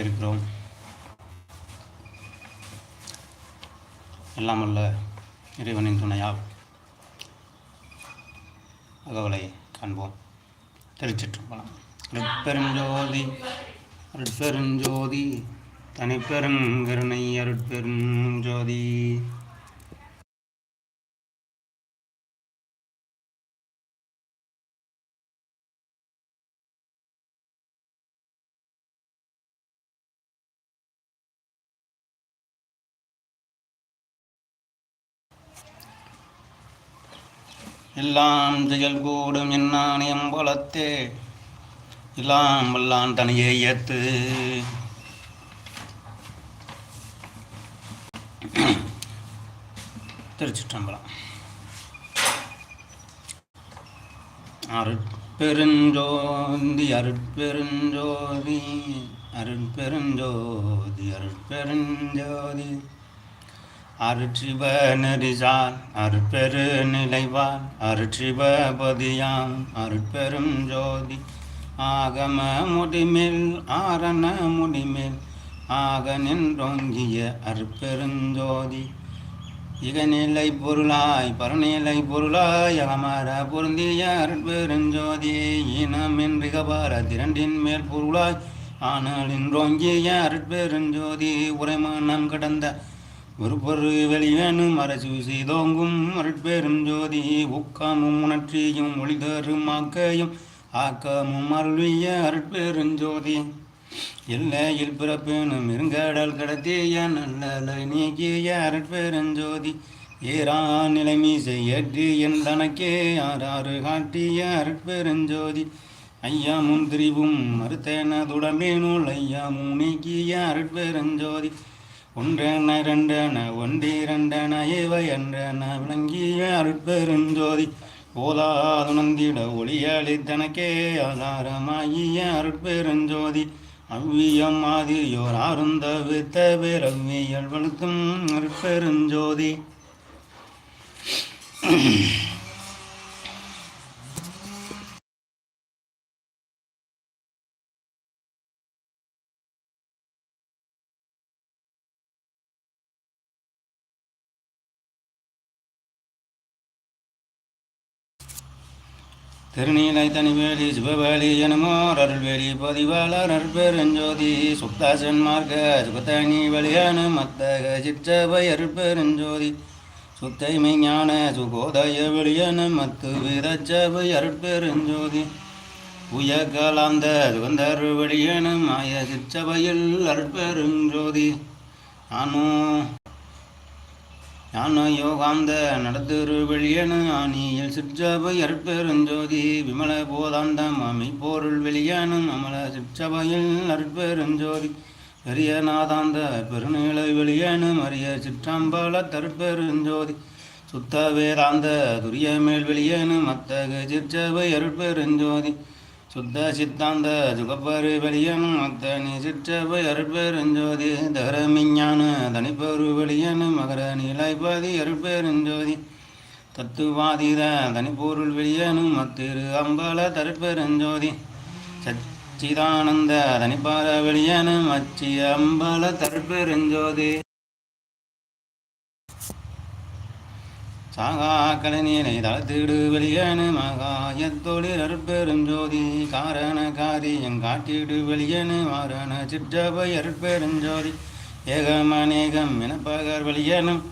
இருக்கிறோம் எல்லாம் அல்ல இறைவனின் துணையால் தகவலை காண்போம். திருச்சிற்றம்பலம் அருட்பெருஞ்சோதி அருட்பெருஞ்சோதி தனிப்பெருங்கருணை அருட்பெருஞ்சோதி. எல்லாம் செயல் கூடும் என்னான் எம்பலத்தே எல்லாம் வல்லான் தனியே ஏத்து. திருச்சிற்றம்பலம். அருட்பெருஞ்சோதி அருட்பெருஞ்சோதி அருட்பெருஞ்சோதி அருட்பெருஞ்சோதி. அருட்சிவ நெறிசால் அருட்பெரு நிலைவால் அருட்சிவபதியாம் அருட்பெரும் ஜோதி. ஆகம முடிமேல் ஆரண முடிமேல் ஆக நின்றோங்கிய அருட்பெருஞ்சோதி இகநிலை பொருளாய் பரநிலை பொருளாய் அகமர பொருந்திய அருட்பெருஞ்சோதி இனமின் கபார திரண்டின் மேல் பொருளாய் ஆனலின்றோங்கிய அருட்பெருஞ்சோதி உரைமனம் கடந்த ஒரு பொரு வெளிவேணும் அரசு தோங்கும் அருட்பெரும் ஜோதி உக்காமும் உணர்ச்சியும் ஒளிதரும் ஆக்கையும் ஆக்கமும் அருளிய அருட்பெருஞ்சோதி எல்லையில் பிறப்பேனும் இருங்கடல் கடத்திய நல்லலை நீக்கிய அருட்பெருஞ்சோதி ஏரா நிலைமீசை ஏற்றி என் தனக்கே ஆறாறு காட்டிய அருட்பெருஞ்சோதி ஐயாமும் திரிவும் மறுத்தேனதுடன் நூல் ஐயாமும் நீக்கிய அருட்பெருஞ்சோதி ஒன்றென இரண்டென ஒன்றிரண்டென இவை என்றன விளங்கிய அருட்பெருஞ்சோதி. போதாதுணர்ந்திட ஒளியளி தனக்கே ஆதாரமாகிய அருட்பெருஞ்சோதி. அவ்வியம் ஆதியோர் அருந்த வித்த பேரவ்வியல் வலுத்தும் அருட்பெருஞ்சோதி. திருநீலை தனிவேலி சிவவேலி எனுமோர் அருள்வேலி பதிவாளர் அற்பெருஞ்சோதி சுக்தாசன் மார்க்க சுகத்தனி வழியான மத்தக சிற்றவை அற்பெருஞ்சோதி சுத்தைமை ஞான சுகோதய வெளியான மத்து வீரச்சபை அற்பெருஞ்சோதி உயகலாந்த சுகந்தர் வெளியான மாய சிற்றவையில் அற்பெருஞ்சோதி நானும் யானோ யோகாந்த நடத்துரு வெளியனு ஆணியில் சிற்சபை அற்பெருஞ்சோதி விமல போதாந்தம் அமை பொருள் வெளியனும் அமல சிற்சபையில் அற்பெருஞ்சோதி பெரிய நாதாந்த பெருநிலை வெளியனும் அரிய சிற்றம்பல தற்பெருஞ்சோதி சுத்த வேதாந்த துரிய மேல் வெளியனும் அத்தக சிற்சபை அற்பெருஞ்சோதி சுத்த சித்தாந்த சுகப்பரு வெளியனும் அத்தனி சிற்றபை அருட்பெருஞ்சோதி தரமிஞான தனிப்பரு வெளியனு மகர நீலாய்பாதி அருட்பெருஞ்சோதி தத்துவாதீத தனிப்பொருள் வெளியனும் மத்திரு அம்பல தருட்பெருஞ்சோதி சச்சிதானந்த தனிப்பார வெளியனும் அச்சி அம்பல தருட்பெருஞ்சோதி. சாகா கலைஞனை தளத்திடு வெளியனு மகாயத்தொழில் அருட்பெருஞ்சோதி காரண காரியம் காட்டிடு வெளியனு மாறன சிற்றபை அருட்பெருஞ்சோதி ஏகமநேகம் இனப்பகர் வெளியனும்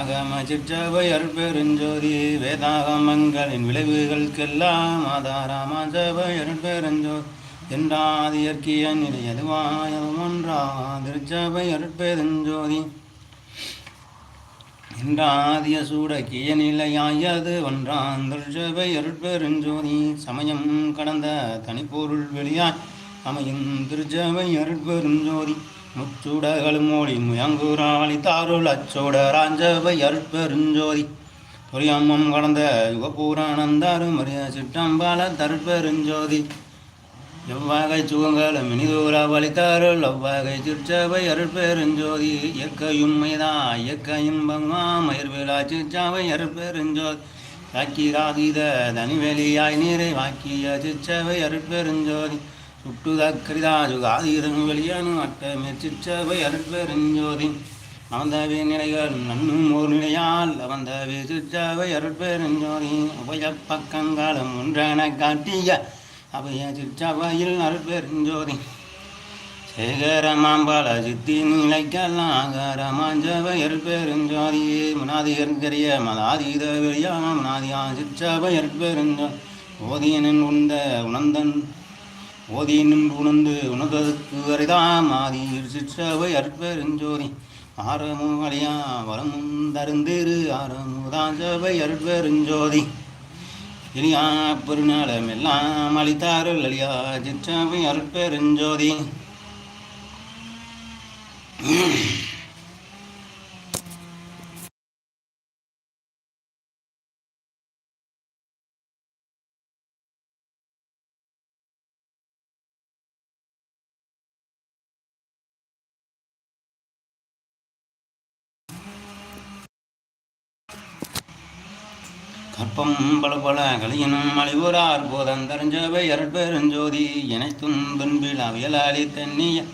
ஆகம சிற்றபை அருட்பெருஞ்சோதி வேதாகமங்களின் விளைவுகளுக்கெல்லாம் ஆதாரமா சபை அருட்பெருஞ்சோதி என்றாதி இயற்கையன் நிலை எதுவாயதும் ஒன்றா திருச்சபை அருட்பெருஞ்சோதி. என்றாதிய கிய நிலையாயது ஒன்றான் திருஷபை அருட்பெருஞ்சோதி. சமயம் கடந்த தனிப்பொருள் வெளியாய் அமையும் திருஜபை அருட்பெருஞ்சோதி. முச்சுடகளும் மொழி முயங்குராளி தாருள் அச்சோட ராஞ்சபை அருட்பெருஞ்சோதி. துரியம்மம் கடந்த யுகபூரானந்தாரும் மரிய சிற்றம்பால தருட்பெருஞ்சோதி. எவ்வாகை சுகங்கள் மினிதூரா வலித்தாருள் அவ்வகை சிற்சபை அருட்பெருஞ்சோதி இயக்கையும் மைதா இயற்க இன்பமா மயிர்விழா சிற்சாவை அருட்பெருஞ்சோதி சாக்கிராதீத தனிவெளியாய் நீரை வாக்கிய சிற்சபை அருட்பெருஞ்சோதி சுட்டுதக்கரிதாஜு சுகாதீதம் வெளியானு அட்டமே சிற்சவை அருட்பெருஞ்சோதி அவந்தவே நிலைகள் நன்னும் ஓர் நிலையால் அவந்தவே சிற்றவை அருட்பெருஞ்சோதி உபய ஒன்றென காட்டிய அவைய சிற்றவையில் அருட்பெருஞ்சோதி சேகர சித்தி நிலைக்கல்லாகர பெருஞ்சோதியே முனாதிகரிய மனாதிகரிய மதாதீத வெளியான மனாதியா சிற்றவையர் பெருஞ்சோ ஓதியனின் உண்ட உணர்ந்தன் ஓதியனின் உணர்ந்து உணர்ந்ததுக்கு அரிதா மாதிர் சிற்றவை அற்பெருஞ்சோதி ஆரமும் அழியா வரமும் தருந்திரு ஆரமுதான் சபை அற்பெருஞ்சோதி இனியா பெருநாளம் எல்லாம் அளித்தாருள் அழியா சிற்றவை அற்பெருஞ்சோதி கற்பம் பல பல கலியனும் அழிவுறார் போதந்தரஞ்சவை அருட்பெருஞ்சோதி இணைத்தும் துன்பில் அவியலாளி தண்ணிய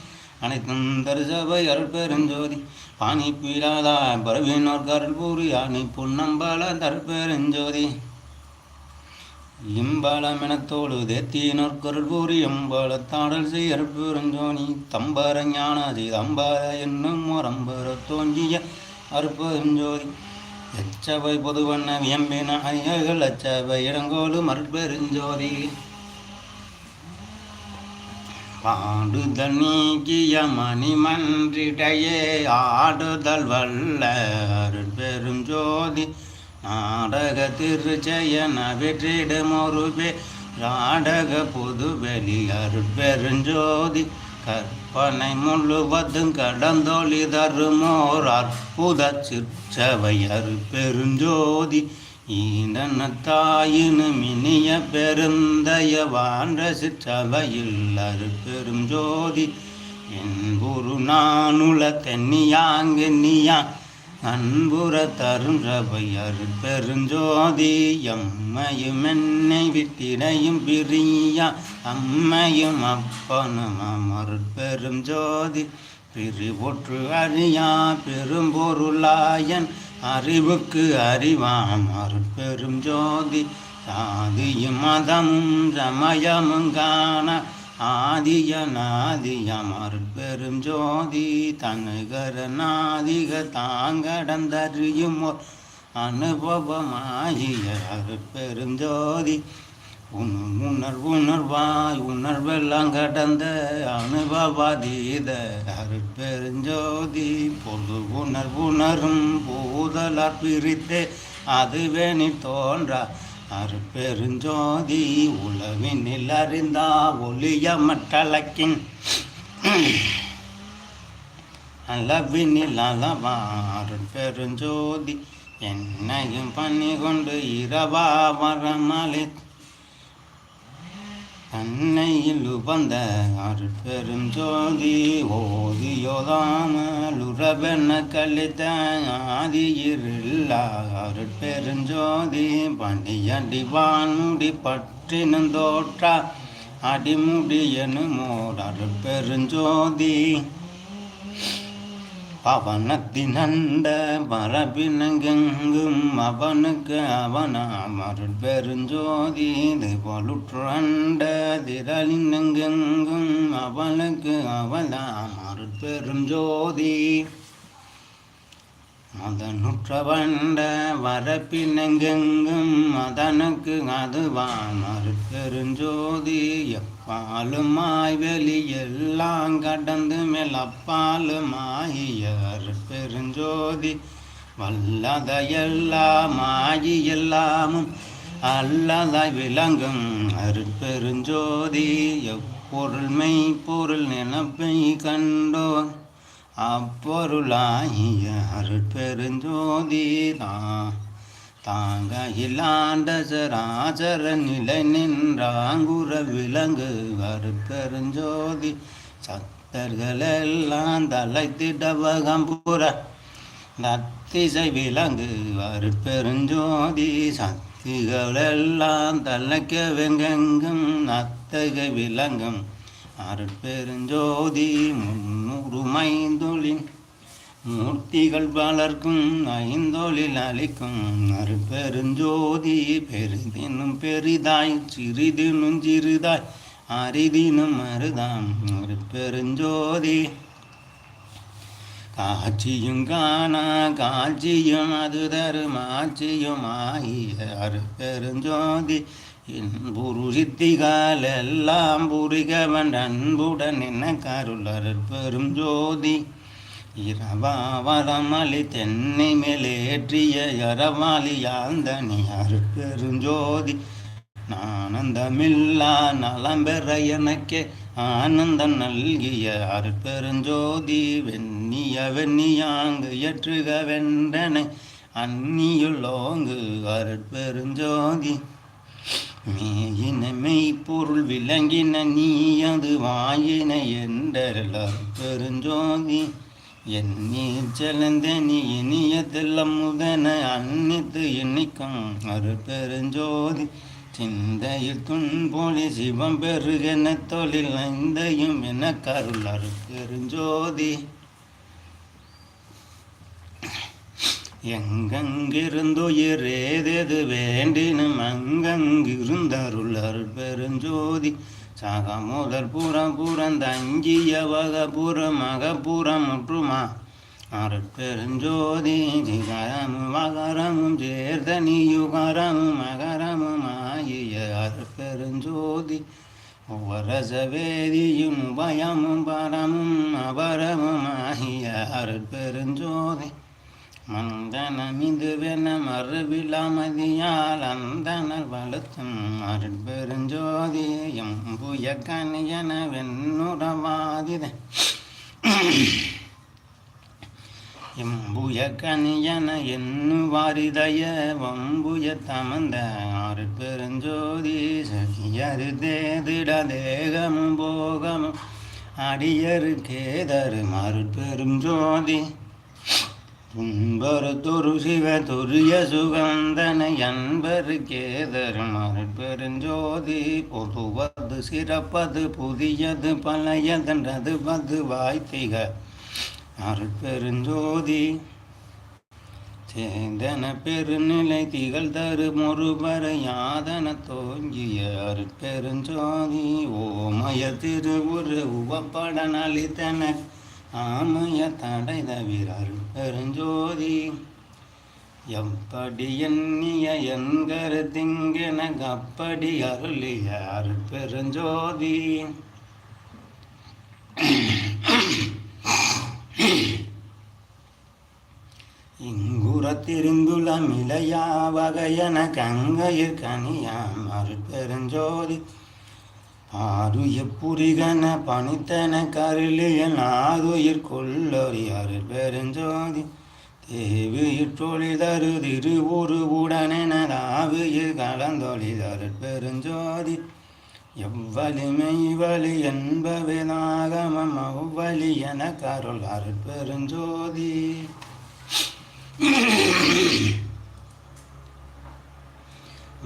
அனைத்தும் தரிசபை அருட்பெருஞ்சோதி. பாணி பீழாதா பரவினோர் கருள்பூரி ஆணி புன்னம்பல தருட்பெருஞ்சோதி. இம்பாலமெனத்தோடு தேத்தியினோர் கருள் பூரி எம்பாலத்தாடல் செய் அருட்பெருஞ்சோனி தம்பர ஞான செய்தம்பர என்னும் ஒரம்பர தோன்றிய அருட்பெருஞ்சோதி. எச்சவை பொதுவண்ண வியம்பின ஐயர்கள் அச்சவை இடங்கோடு மற்பெருஞ்சோதி பாடுதல் நீக்கிய மணிமன்றிடையே ஆடுதல் வல்ல பெருஞ்சோதி நாடக திருச்செயன வெற்றிடமொருபே நாடக புதுவெளி அருட்பெருஞ்சோதி. கற்பனை முழுவதும் கடந்தோழி தருமோர் அற்புத சிற்சவையர் பெருஞ்சோதி. ஈனன தாயினு மினிய பெருந்தய வாண்ட சிற்றவையில் அருட்பெரும் ஜோதி என் குரு நானுல தென்னியாங்கென்னியா அன்புற தரும் சபை அருட்பெருஞ்சோதி எம்மையும் என்னை விட்டிடையும் பிரியா அம்மையும் அப்பனும் அமருட்பெரும் பெருஞ்சோதி பிரிவுற்று அறியா பெரும்பொருளாயன் அறிவுக்கு அறிவாம் பெருஞ்சோதி சாதியும் மதமும் சமயமும் காண ஆதிய நாதியம் அருட்பெரும் ஜோதி தனுகர நாதிக தாங்கடந்தறியும் அனுபவமாகிய பெரும் ஜோதி. உன் உணர்வு உணர்வாய் உணர்வெல்லாம் கடந்த அனுபவாதீத அருட்பெருஞ்சோதி பொது உணர்வுணரும் பூதலார் பிரித்தே அதுவே நீ தோன்றா அருப்பெருஞ்சோதி உளவினில் அறிந்தா ஒளிய மட்டலக்கின் அளவினில் அளவா அருட்பெருஞ்சோதி என்னையும் பண்ணி கொண்டு இரவா வரமளித்து தன்னையில் உபந்த அருட்பெரும் ஜோதி ஓதியோதாமலுறவென கழித்த ஆதியில்லா அருட்பெருஞ்சோதி பணியடி வான்முடி பற்றினும் தோற்றா. அடிமுடி எனுமோர் அருட்பெருஞ்சோதி பவனத்தினண்ட பரபினங்கெங்கும் அவனுக்கு அவனாமருள் பெருஞ்சோதி பொலுற்றண்ட திரளினங்கெங்கும் அவனுக்கு அவனாமருள் பெருஞ்சோதி. மதனுற்றவண்ட வரப்பினங்கெங்கும் மதனுக்கு அதுவான் அருட்பெருஞ்சோதி. எப்பாலுமாய் வெளி எல்லாம் கடந்து மேல் அப்பாலுமாகிய அருட்பெருஞ்சோதி. வல்லதையெல்லாம் ஆகி எல்லாமும் அல்லதாய் விளங்கும் அருட்பெருஞ்சோதி. எப்பொருள்மை பொருள் நினப்பை கண்டோன் அப்பொருளாகிய அருட்பெருஞ்சோதி தான் தாங்க இல்லாண்ட சராசர நிலை நின்றாங்குற விலங்கு அருட்பெருஞ்சோதி சக்தர்களெல்லாம் தலைத்திடவகம்புற நத்திசை விலங்கு அருட்பெருஞ்சோதி சக்திகளெல்லாம் தலைக்க வெங்கெங்கும் நத்தக விலங்கும் அருட்பெருஞ்சோதி முன் மைந்தொழின் மூர்த்திகள் வளர்க்கும் ஐந்தொழில் அளிக்கும் அருட்பெருஞ்சோதி பெரிதினும் பெரிதாய் சிறிதினும் சிறிதாய் அரிதினும் அருதாம் அருட்பெருஞ்சோதி காட்சியும் காணா காட்சியும் அது தரும் ஆட்சியும் ஆகிய அருட்பெருஞ்சோதி புரு சித்திகால் புரிகவன் அன்புடன் என்ன கருளர் பெரும் ஜோதி? இரவாவரமளி தென்னை மேலேற்றிய இரவாலி யாந்தனி அருட்பெருஞ்சோதி ஆனந்தமில்லா நலம்பெற எனக்கே ஆனந்தம் நல்கிய அருட்பெருஞ்சோதி வெண்ணிய வெண்ணியாங்கு ஏற்றுக வென்றனை அந்நியுள்ளோங்கு அருட்பெருஞ்சோதி மேயின மெய்ப்பொருள் விளங்கின நீ அது வாயின என்றெல்லாம் பெருஞ்சோதி. என் நீர் செலந்த நீ இனியதெல்லாம் முதன அன்னித்து எண்ணிக்கும் அரு பெருஞ்சோதி. சிந்தையில் துன்பொழி சிவம் பெருகென தொழில் ஐந்தையும் என கருள் அரு பெருஞ்சோதி. எங்கெங்கிருந்துயிர் ஏதெது வேண்டினும் அங்கங்கிருந்தருள் அருள் பெருஞ்சோதி. சக முதல் புறம் புறந்தங்கிய வகபுறம் அகபுறம் முற்றுமா? அருட்பெருஞ்சோதி சிகரமும் மகரமும் சேர்ந்த நீயுகரமும் மகரமும் ஆகிய அருட்பெருஞ்சோதி ஒவ்வரசவேதியும் உபயமும் பரமும் அபரமும் ஆகிய அருட்பெருஞ்சோதி மந்தனமிதுவென மறுவிழாமதியால் அந்தனர் வலுத்தும் அருட்பெருஞ்சோதி எம்புய கனியன வெண்ணுறவாதித. எம்புய கனியன எண்ணுவாரிதய வம்புய தமந்த அருட்பெருஞ்சோதி சகியரு தேதிட தேகமும் போகமும் அடியரு கேதரு மருட்பெருஞ்சோதி துன்பருத்தொரு சிவ துரிய சுகந்தன அன்பரு கேதரும் அருட்பெருஞ்சோதி பொதுவது சிறப்பது புதியது பழையதன்றது பது வாய்த்திக. அருட்பெருஞ்சோதி சேந்தன பெருநிலை திகழ் தரு மொருபர யாதன தோங்கிய அருட்பெருஞ்சோதி ஓமய திருவுரு உவப்பட நலித்தன ஆமைய தடை தவிரல் பெருஞ்சோதி. எப்படி எண்ணிய எங்கரு கருத்திங்கெனக்கு அப்படி அருளிய அருள் பெருஞ்சோதி. இங்குறத்திருந்துளம் இளையா வகையன கங்கையிற் கனியாம் அருள் பெருஞ்சோதி. ஆருய புரிகன பணித்தன கருளியன் ஆதுயிர் கொள்ளொரி அருள் பெருஞ்சோதி தேவியிற்றொழிதரு திருவுரு உடனெனதாவியில் கலந்தொழி பெருஞ்சோதி. எவ்வலிமை வலி என்பவேதாகமம் அவ்வலி என கருள் அருள் பெருஞ்சோதி.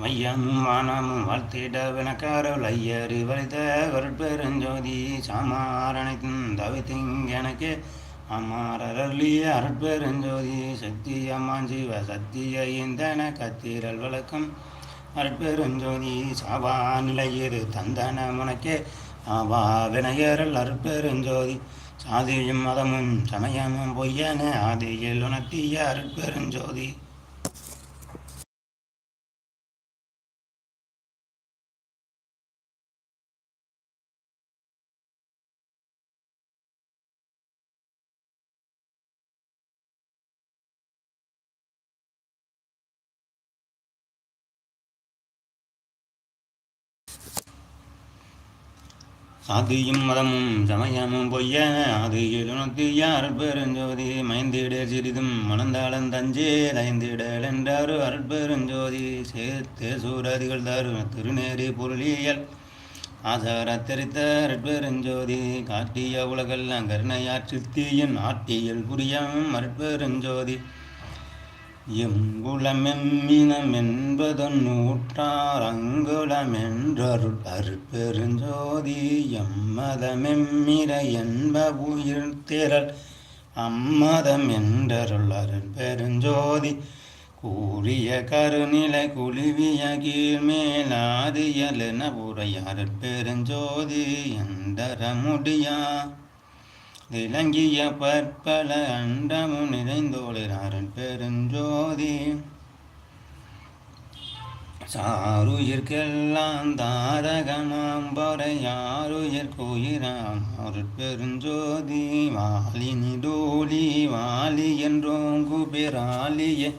மையமும் மானமும் வாழ்த்திட கருள் ஐயறி வலித கருட்பெருஞ்சோதி சாமாரணைத்தும் தவித்திங்கெனக்கே அம்மாரலிய அருட்பெருஞ்சோதி சக்தி அம்மான் சிவ சத்திய இந்தன கத்திரல் வழக்கம் அருட்பெருஞ்சோதி சாபா நிலையிரு தந்தன முனக்கே ஆவா வினையரல் அருட்பெருஞ்சோதி. சாதியும் மதமும் சமயமும் பொய்யன ஆதியில் உணர்த்திய அருட்பெருஞ்சோதி. சாதியும் மதமும் சமயமும் பொய்ய அது எழுநூத்தி யார் பெருஞ்சோதி மைந்திட சிறிதும் மணந்தாளன் தஞ்சே தைந்திடல் என்றாரு அருட்பெருஞ்சோதி. சேர்த்தே சூராதிகள் தாரு திருநேரி பொருளியல். ஆசார தெரித்த அருட்பெருஞ்சோதி காட்டிய உலகெல்லாம் கருணையாற்று தீயின் ஆட்டியல் புரியம் அருட்பெருஞ்சோதி. எங்குளமெம்மினம் என்பதன் அங்குளமென்றருள் அருட்பெருஞ்சோதி எம்மதமெம்மிர என்ப உயிர் திரள் அம்மதம் என்றருள் அருட்பெருஞ்சோதி கூறிய கருநிலை குழுவிய கீழ்மேலாதியலென உரைய அருட்பெருஞ்சோதி எந்தர முடியா விளங்கிய பற்பல அண்டமும் நிறைந்தோளினாரன் பெருஞ்சோதி. சாருயிர்க்கெல்லாம் தாரகமாம் பறையாருயிர் கோயிராம் அருட்பெருஞ்சோதி வாலினி டோலி வாலி என்றோம் குபிராலிய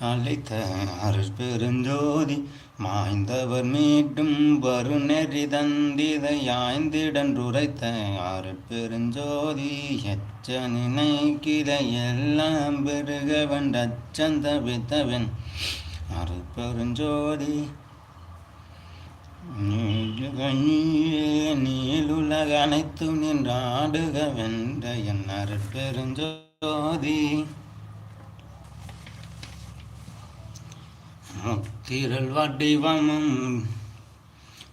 அழைத்த அருட்பெருஞ்சோதி மாய்ந்தவர் மீட்டும் வருநெறி தந்திதை யாய்ந்திடன்றுரைத்த பெருஞ்சோதி எச்ச நினைக்கிற எல்லாம் பெருகவன் அச்சந்த வித்தவன் பெருஞ்சோதி நீலுலக அனைத்து நின்றாடுக வென்ற என் அருட்பெருஞ்சோதி. முத்திரல் வடிவமும்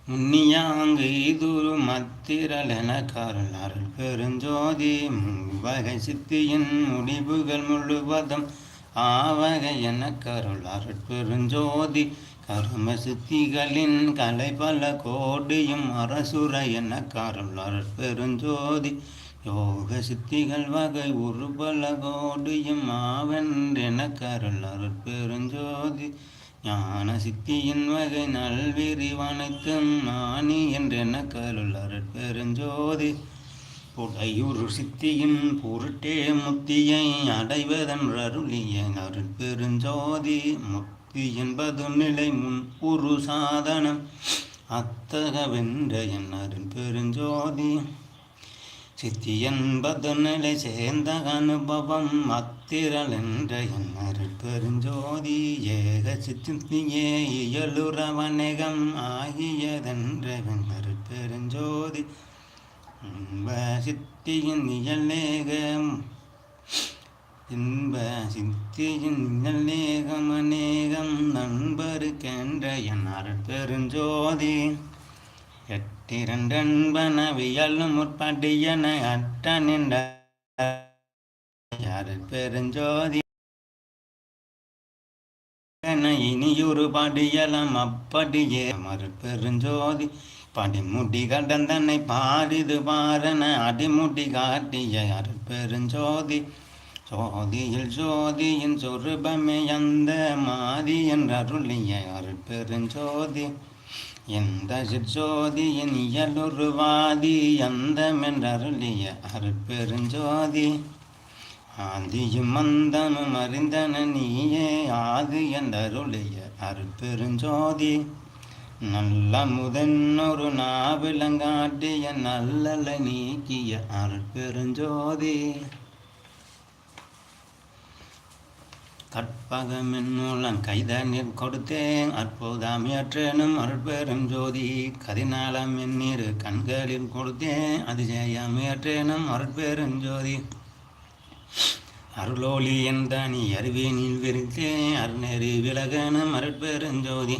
முன்னியாங்கு இதுரு மத்திரல் என கருள் அருள் பெருஞ்சோதி வகை சித்தியின் முடிவுகள் முழுவதும் ஆவகை என கருள் அருள் பெருஞ்சோதி கரும சித்திகளின் கலை பல கோடியும் அரசுர என கருள் அருள் பெருஞ்சோதி யோக சித்திகள் வகை உருபல கோடியும் ஆவென்றென கருள் அருள் பெருஞ்சோதி. ஞான சித்தியின் வகை நல்விரிவனைத்தும் நாணி என்றென்ன கருள் பெருஞ்சோதி புடையுரு சித்தியின் பொருட்டே முத்தியை அடைவதன் அருளிய அருட்பெருஞ்சோதி. முத்தி என்பது நிலை முன் உரு சாதனம். அத்தகவென்ற என் அருட்பெருஞ்சோதி. சித்தி என்பது நிலை சேர்ந்த அனுபவம். அத்த திரள் என்ற என் அருட்பெருஞ்சோதி ஏக சித்தியே இயலுறவனேகம் ஆகியதென்ற என் அருட்பெருஞ்சோதி இன்ப சித்தியின் இயலேகம் இன்ப சித்தியின் இயலேகம் அநேகம் நண்பருக்கென்ற என் அருட்பெருஞ்சோதி எட்டிரண்டன்பன வியலும் முற்படியன அட்ட நின்ற பெருஞ்சோதி இனியொரு படியலம் அப்படியே. மறுபெருஞ்சோதி படிமுடி கடந்தனை பாரிது பாரன அடிமுடி காட்டிய அருட்பெருஞ்சோதி சோதியில் சோதியின் சொருபமே அந்த மாதி என்ற அருளிய அருட்பெருஞ்சோதி எந்த சிற்சோதியின் இயலுருவாதி அந்தமென்றருளிய அருட்பெருஞ்சோதி ஆந்தியும் மந்தமும் அறிந்தன நீயே ஆதி என்றருளிய அருட்பெருஞ்சோதி. நல்ல முதன்னொரு நாவிலங்காட்டிய நல்லலை நீக்கிய அருட்பெருஞ்சோதி. கற்பகம் மூலம் கைதண்ணீர் கொடுத்தேன் அற்புதமியற்றேனும் அருட்பெரும் ஜோதி கதிநாளம் எண்ணீர் கண்களில் கொடுத்தேன் அதிசயமியற்றேனும் அருட்பெரும் ஜோதி அருளோலி எந்தனி அருவேனில் வெறுத்தே அருநெறி விலகன மரட்பெருஞ்சோதி.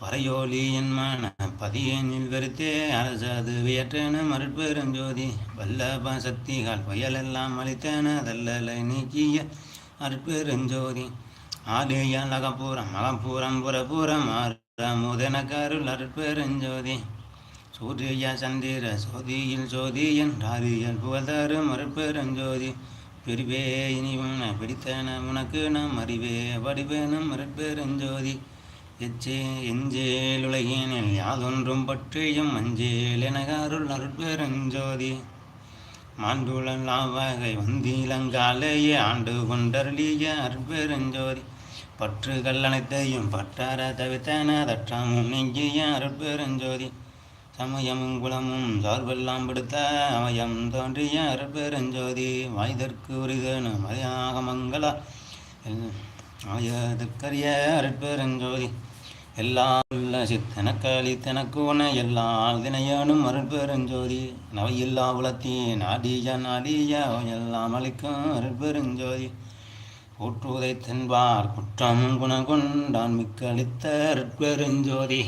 பறையோலி என்மான பதியேனில் வெறுத்தே அரசது வியற்றன அருட்பெருஞ்சோதி வல்லப சக்திகள் புயலெல்லாம் அளித்தன தல்லலை நீக்கிய அருட்பெருஞ்சோதி. ஆலேயால் அகப்பூரம் அகப்பூரம் புறபூரம் ஆறுதன கருள் அருட்பெருஞ்சோதி. சூரிய சந்திர சோதியில் சோதி என்றாரியல் புகழ்தாறு மறுப்பெருஞ்சோதி பிரிவே இனிவான பிடித்தன உனக்கு நம் அறிவே. வடிவே நம் மறுப்பெருஞ்சோதி எச்சே எஞ்சேல் உலகினில் யாதொன்றும் பற்றியும் அஞ்சேல் எனகாருள் அருட்பெருஞ்சோதி. மாண்டுளன் லாவாகை வந்தீலங்காலேயே ஆண்டு கொண்டருளிய அருட்பெருஞ்சோதி. பற்றுகள் அனைத்தையும் பற்றார தவித்தன தற்றாமும் நீங்கிய அருட்பெருஞ்சோதி. சமயமும் குலமும் சார்பெல்லாம் படுத்த அமயம் தோன்றிய அற்பெருஞ்சோதி வாய்தற்கு உரிதனு மலையாக மங்களா. ஆயதற்கரிய அருட்பெருஞ்சோதி எல்லா உள்ள சித்தனக்களி தனக்கு உன எல்லா தினையானும் அருட்பெருஞ்சோதி. நவையில்லா உலத்தே நாடிய நாடிய எல்லாம் அளிக்கும் அருட்பெருஞ்சோதி. போற்றுவதை தென்பார் குற்றமும் குணகொண்டான் மிக்களித்த அருட்பெருஞ்சோதி.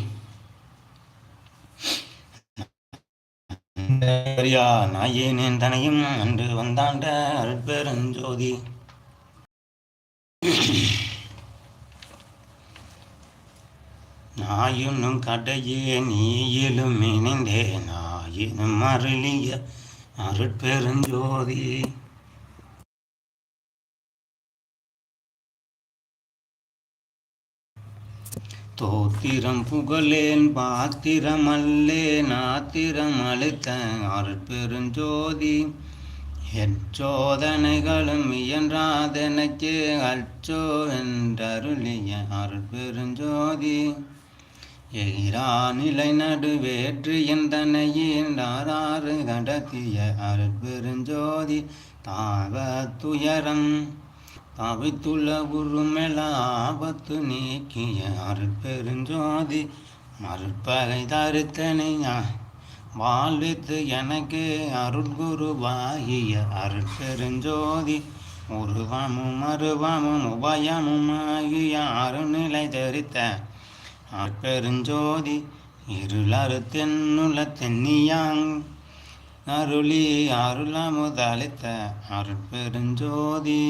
பெரியா நாயேனேன் தனையும் அன்று வந்தாண்ட அருட்பெருஞ்சோதி? நாயினும் கடையே நீயிலும் இணைந்தே நாயினும் அருளிய அருட்பெருஞ்சோதி. தோத்திரம் புகழேன் பாத்திரம் அல்லேன் ஆத்திரம் அழுத்த அருட்பெருஞ்சோதி எச்சோதனைகளும் இயன்றாதெனக்கு அச்சோ என்றருளிய அருட்பெருஞ்சோதி. எயிரா நிலை நடுவேற்று எந்தனையீண்டாறு கடத்திய அருட்பெருஞ்சோதி. தாவ துயரம் அவித்துள்ள உருமெல ஆபத்து நீக்கிய அருட்பெருஞ்சோதி மறுப்பகை தருத்தனையா வாழ்வித்து எனக்கு அருட்குருவாகிய அருட்பெருஞ்சோதி உருவமும் அருவமும் உபயமும் ஆகிய அருநிலை தரித்த அருட்பெருஞ்சோதி இருளறு தென்னுள்ள தென்னியாங் அருளி அருளமுதளித்த அருட்பெருஞ்சோதி.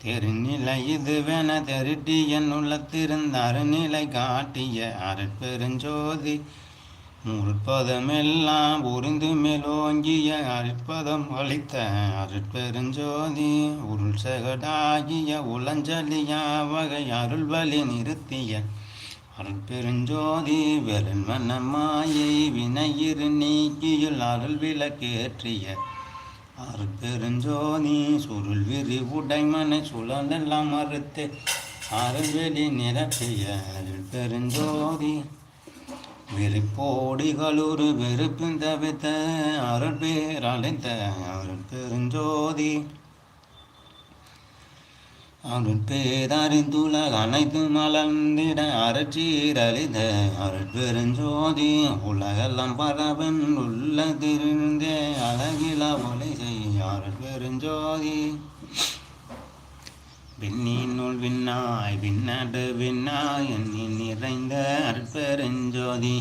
திருநிலை இதுவென திருட்டி என் உள்ளத்திருந்த அருநிலை காட்டிய அருட்பெருஞ்சோதி முற்பதமெல்லாம் புரிந்து மேலோங்கிய அற்பதம் அளித்த அருட்பெருஞ்சோதி உருள் சகடாகிய உளஞ்சலியா வகை அருள் வழி நிறுத்திய அருட்பெருஞ்சோதி வெறும் மனமாயை வினையிரு நீக்கியுள் அருள் விளக்கேற்றிய அருட்பெருஞ்சோதி சுருள் விரி உடைமனை சுழலெல்லாம் மறுத்து அருள்வெளி நிரப்பிய அருட்பெருஞ்சோதி வெறுப்போடிகளூர் வெறுப்பின் தவித்த அருட்பேர் அழைத்த அருட்பெருஞ்சோதி அருட்பேதறிந்துல அனைத்து மலர்ந்திட அறச்சீரழித அருட்பெருஞ்சோதி உலகெல்லாம் பரவன் உள்ள திருந்தே அழகில ஒலை செய்ய அருட்பெருஞ்சோதி விண்ணினுள் விண்ணாய் விண்ணடு விண்ணாய் எண்ணில் நிறைந்த அருட்பெருஞ்சோதி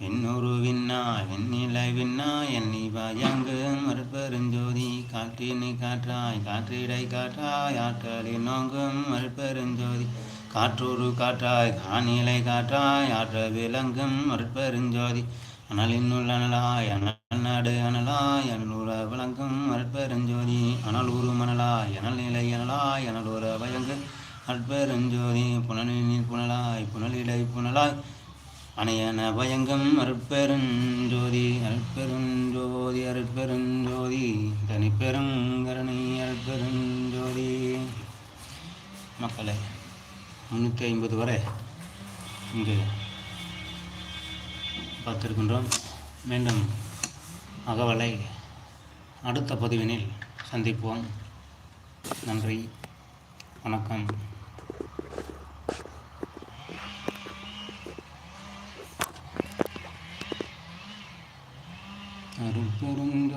அற்பெருஞ்சோதி விண்ணுரு விண்ணாய் விண்ணிலை விண்ணாய் எண்ணி பயங்கு மறுப்பெருஞ்சோதி காற்றினை காற்றாய் காற்றிடை காற்றாய் ஆற்றலில் நோங்கும் மறுப்பெருஞ்சோதி காற்றொரு காற்றாய் காணிலை காற்றாய் ஆற்ற விளங்கும் மறுப்பெருஞ்சோதி அனலினுள் அனலாய் அனல் நாடு அனலாய் அனலூர விளங்கும் மறுப்பெருஞ்சோதி அனலூரு மணலாய் அனல் நிலை அனலாய் அனலூர பயங்கு அற்பெருஞ்சோதி புனலின் புனலாய் புனலிடை புனலாய் அணையன பயங்கம் அருட்பெருஞ்சோதி அருட்பெருஞ்சோதி அருட்பெருஞ்சோதி தனிப்பெருங்கரணி அருட்பெருஞ்சோதி மக்களே முந்நூற்றி ஐம்பது வரை இங்கு பார்த்திருக்கின்றோம். மீண்டும் அகவலை அடுத்த பதிவினில் சந்திப்போம். நன்றி வணக்கம். அருட்பெருந்த